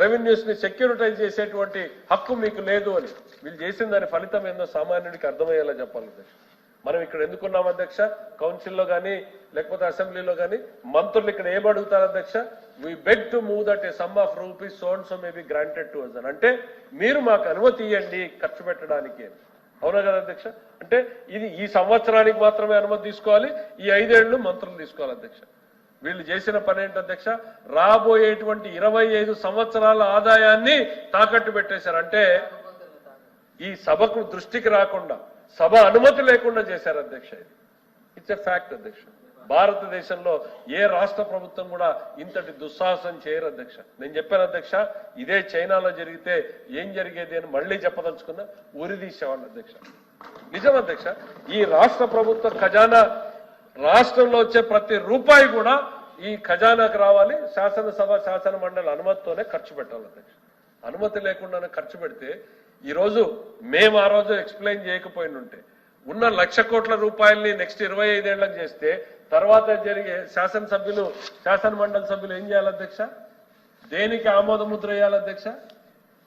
రెవెన్యూస్ని securitise చేసేటువంటి హక్కు మీకు లేదు అని. వీళ్ళు చేసిన దాని ఫలితం ఏందో సామాన్యుడికి అర్థమయ్యేలా చెప్పాలి. మనం ఇక్కడ ఎందుకున్నాం అధ్యక్ష? కౌన్సిల్లో కానీ లేకపోతే అసెంబ్లీలో కానీ మంత్రులు ఇక్కడ ఏం అడుగుతారు అధ్యక్ష? We beg to move that a sum of rupees soon so may be granted to us అంటే మీరు మాకు అనుమతి ఇవ్వండి ఖర్చు పెట్టడానికి. అవునా కదా అధ్యక్ష? అంటే ఇది ఈ సంవత్సరానికి మాత్రమే అనుమతి తీసుకోవాలి ఈ ఐదేళ్ళు మంత్రులు తీసుకోవాలి అధ్యక్ష. వీళ్ళు చేసిన పని ఏంటి అధ్యక్ష? రాబోయేటువంటి ఇరవై ఐదు సంవత్సరాల ఆదాయాన్ని తాకట్టు పెట్టేశారు. అంటే ఈ సభకు దృష్టికి రాకుండా సభ అనుమతి లేకుండా చేశారు అధ్యక్ష ఇది. ఇట్స్ ఎ ఫ్యాక్ట్ అధ్యక్ష. భారతదేశంలో ఏ రాష్ట్ర ప్రభుత్వం కూడా ఇంతటి దుస్సాహసం చేయరు అధ్యక్ష. నేను చెప్పాను అధ్యక్ష ఇదే చైనాలో జరిగితే ఏం జరిగేది అని మళ్ళీ చెప్పదలుచుకున్నా ఉరిదీసేవాళ్ళు అధ్యక్ష. నిజం అధ్యక్ష ఈ రాష్ట్ర ప్రభుత్వ ఖజానా రాష్ట్రంలో వచ్చే ప్రతి రూపాయి కూడా ఈ ఖజానాకు రావాలి. శాసనసభ శాసన మండలి అనుమతితోనే ఖర్చు పెట్టాలి అధ్యక్ష. అనుమతి లేకుండానే ఖర్చు పెడితే ఈరోజు మేము ఆ రోజు ఎక్స్ప్లెయిన్ చేయకపోయిన ఉంటే ఉన్న లక్ష కోట్ల రూపాయల్ని నెక్స్ట్ ఇరవై ఐదేళ్ళకు చేస్తే తర్వాత జరిగే శాసనసభ్యులు శాసనమండలి సభ్యులు ఏం చేయాలి అధ్యక్ష? దేనికి ఆమోదముద్ర వేయాలి అధ్యక్ష?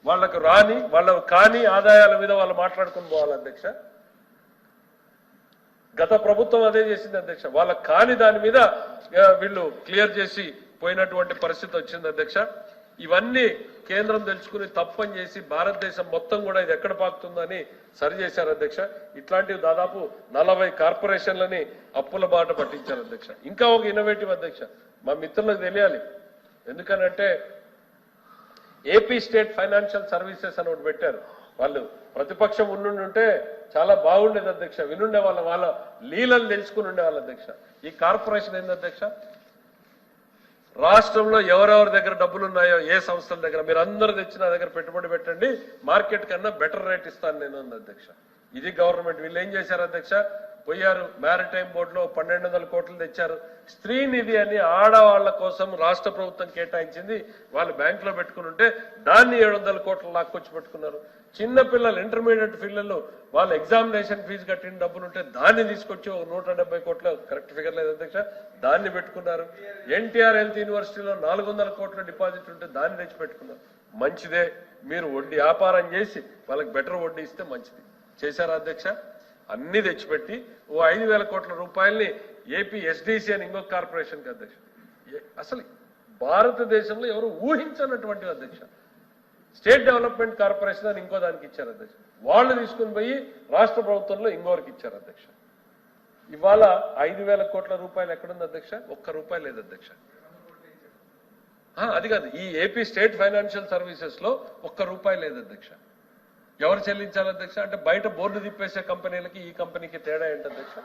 వాళ్ళకు రాని వాళ్ళకు కాని ఆదాయాల మీద వాళ్ళు మాట్లాడుకుని పోవాలి అధ్యక్ష. గత ప్రభుత్వం అదే చేసింది అధ్యక్ష. వాళ్ళ కాని దాని మీద వీళ్ళు క్లియర్ చేసి పోయినటువంటి పరిస్థితి వచ్చింది అధ్యక్ష. ఇవన్నీ కేంద్రం తెలుసుకుని తప్పని చేసి భారతదేశం మొత్తం కూడా ఇది ఎక్కడ పాకుతుందని సరిచేశారు అధ్యక్ష. ఇట్లాంటివి దాదాపు నలభై కార్పొరేషన్లని అప్పుల బాట పట్టించారు అధ్యక్ష. ఇంకా ఒక ఇన్నోవేటివ్ అధ్యక్ష. మా మిత్రులకు తెలియాలి. ఎందుకనంటే ఏపీ స్టేట్ ఫైనాన్షియల్ సర్వీసెస్ అని ఒకటి పెట్టారు. వాళ్ళు ప్రతిపక్షం ఉండుంటే చాలా బాగుండేది అధ్యక్ష. వినుండే వాళ్ళ వాళ్ళ లీలలు తెలుసుకుని ఉండే వాళ్ళ అధ్యక్ష. ఈ కార్పొరేషన్ ఏంది అధ్యక్ష? రాష్ట్రంలో ఎవరెవరి దగ్గర డబ్బులు ఉన్నాయో ఏ సంస్థల దగ్గర మీరు అందరు తెచ్చి నా దగ్గర పెట్టుబడి పెట్టండి. మార్కెట్ కన్నా బెటర్ రేట్ ఇస్తాను నేను అధ్యక్ష. ఇది గవర్నమెంట్. వీళ్ళు ఏం చేశారు అధ్యక్ష? పోయారు. మ్యారిటైమ్ బోర్డులో పన్నెండు వందల కోట్లు తెచ్చారు. స్త్రీ నిధి అని ఆడవాళ్ళ కోసం రాష్ట్ర ప్రభుత్వం కేటాయించింది. వాళ్ళు బ్యాంకులో పెట్టుకుని ఉంటే దాన్ని ఏడు వందల కోట్లు లాక్కొచ్చి పెట్టుకున్నారు. చిన్న పిల్లలు ఇంటర్మీడియట్ పిల్లలు వాళ్ళ ఎగ్జామినేషన్ ఫీజు కట్టిన డబ్బులు ఉంటే దాన్ని తీసుకొచ్చి ఒక నూట డెబ్బై కోట్ల కరెక్ట్ ఫిగర్ లేదు అధ్యక్ష దాన్ని పెట్టుకున్నారు. ఎన్టీఆర్ హెల్త్ యూనివర్సిటీలో నాలుగు వందల కోట్ల డిపాజిట్ ఉంటే దాన్ని తెచ్చి పెట్టుకున్నారు. మంచిదే. మీరు వడ్డీ వ్యాపారం చేసి వాళ్ళకి బెటర్ వడ్డీ ఇస్తే మంచిది. చేశారా అధ్యక్ష? అన్ని తెచ్చిపెట్టి ఓ ఐదు వేల కోట్ల రూపాయల్ని ఏపీ ఎస్డిసి అని ఇంకొక కార్పొరేషన్కి అధ్యక్ష. అసలు భారతదేశంలో ఎవరు ఊహించనటువంటి అధ్యక్ష? స్టేట్ డెవలప్మెంట్ కార్పొరేషన్ అని ఇంకో దానికి ఇచ్చారు అధ్యక్ష. వాళ్ళు తీసుకుని పోయి రాష్ట్ర ప్రభుత్వంలో ఇంకోరికి ఇచ్చారు అధ్యక్ష. ఇవాళ ఐదు వేల కోట్ల రూపాయలు ఎక్కడుంది అధ్యక్ష? ఒక్క రూపాయి లేదు అధ్యక్ష. ఆ, అది కాదు. ఈ ఏపీ స్టేట్ ఫైనాన్షియల్ సర్వీసెస్లో ఒక్క రూపాయి లేదు అధ్యక్ష. ఎవరు చెల్లించాలి అధ్యక్ష? అంటే బయట బోర్డు తిప్పేసే కంపెనీలకి ఈ కంపెనీకి తేడా ఏంటి అధ్యక్ష?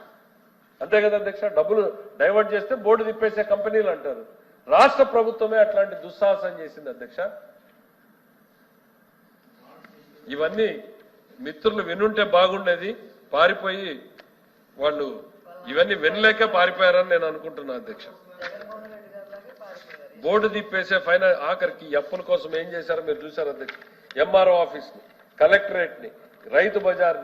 అంతే కదా అధ్యక్ష? డబ్బులు డైవర్ట్ చేస్తే బోర్డు తిప్పేసే కంపెనీలు అంటారు. రాష్ట్ర ప్రభుత్వమే అట్లాంటి దుస్సాహసం చేసింది అధ్యక్ష. ఇవన్నీ మిత్రులు వినుంటే బాగుండేది పారిపోయి వాళ్ళు ఇవన్నీ వినలేక పారిపోయారని నేను అనుకుంటున్నా అధ్యక్ష. బోర్డు తిప్పేసే ఫైనల్ ఆఖరికి అప్పుల కోసం ఏం చేశారో మీరు చూసారు అధ్యక్ష? ఎంఆర్ఓ ఆఫీస్ ని కలెక్టరేట్ని రైతు బజార్ని